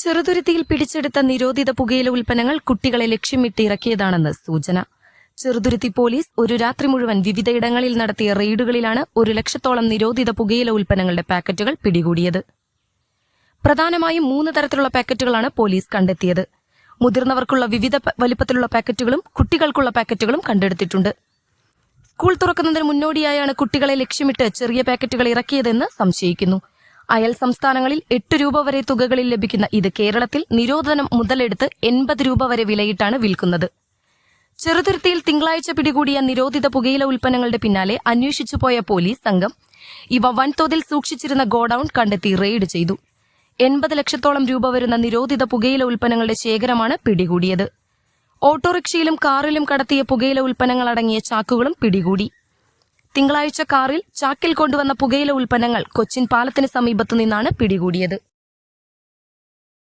ചെറുതുരുത്തിയിൽ പിടിച്ചെടുത്ത നിരോധിത പുകയില ഉൽപ്പന്നങ്ങൾ കുട്ടികളെ ലക്ഷ്യമിട്ട് ഇറക്കിയതാണെന്ന് സൂചന. ചെറുതുരുത്തി പോലീസ് ഒരു രാത്രി മുഴുവൻ വിവിധയിടങ്ങളിൽ നടത്തിയ റെയ്ഡുകളിലാണ് ഒരു ലക്ഷത്തോളം നിരോധിത പുകയില ഉൽപ്പന്നങ്ങളുടെ പാക്കറ്റുകൾ പിടികൂടിയത്. പ്രധാനമായും മൂന്ന് തരത്തിലുള്ള പാക്കറ്റുകളാണ് പോലീസ് കണ്ടെത്തിയത്. മുതിർന്നവർക്കുള്ള വിവിധ വലിപ്പത്തിലുള്ള പാക്കറ്റുകളും കുട്ടികൾക്കുള്ള പാക്കറ്റുകളും കണ്ടെടുത്തിട്ടുണ്ട്. സ്കൂൾ തുറക്കുന്നതിന് മുന്നോടിയായാണ് കുട്ടികളെ ലക്ഷ്യമിട്ട് ചെറിയ പാക്കറ്റുകൾ ഇറക്കിയതെന്ന് സംശയിക്കുന്നു. അയൽ സംസ്ഥാനങ്ങളിൽ എട്ട് രൂപ വരെ തുകകളിൽ ലഭിക്കുന്ന ഇത് കേരളത്തിൽ നിരോധനം മുതലെടുത്ത് എൺപത് രൂപ വരെ വിലയിട്ടാണ് വിൽക്കുന്നത്. ചെറുതുരുത്തിയിൽ തിങ്കളാഴ്ച പിടികൂടിയ നിരോധിത പുകയില ഉൽപ്പന്നങ്ങളുടെ പിന്നാലെ അന്വേഷിച്ചു പോയ പോലീസ് സംഘം ഇവ വൻതോതിൽ സൂക്ഷിച്ചിരുന്ന ഗോഡൌൺ കണ്ടെത്തി റെയ്ഡ് ചെയ്തു. എൺപത് ലക്ഷത്തോളം രൂപ വരുന്ന നിരോധിത പുകയില ഉൽപ്പന്നങ്ങളുടെ ശേഖരമാണ് പിടികൂടിയത്. ഓട്ടോറിക്ഷയിലും കാറിലും കടത്തിയ പുകയില ഉൽപ്പന്നങ്ങളടങ്ങിയ ചാക്കുകളും പിടികൂടി. തിങ്കളാഴ്ച കാറിൽ ചാക്കിൽ കൊണ്ടുവന്ന പുകയില ഉൽപ്പന്നങ്ങൾ കൊച്ചിൻ പാലത്തിന് സമീപത്തു നിന്നാണ് പിടികൂടിയത്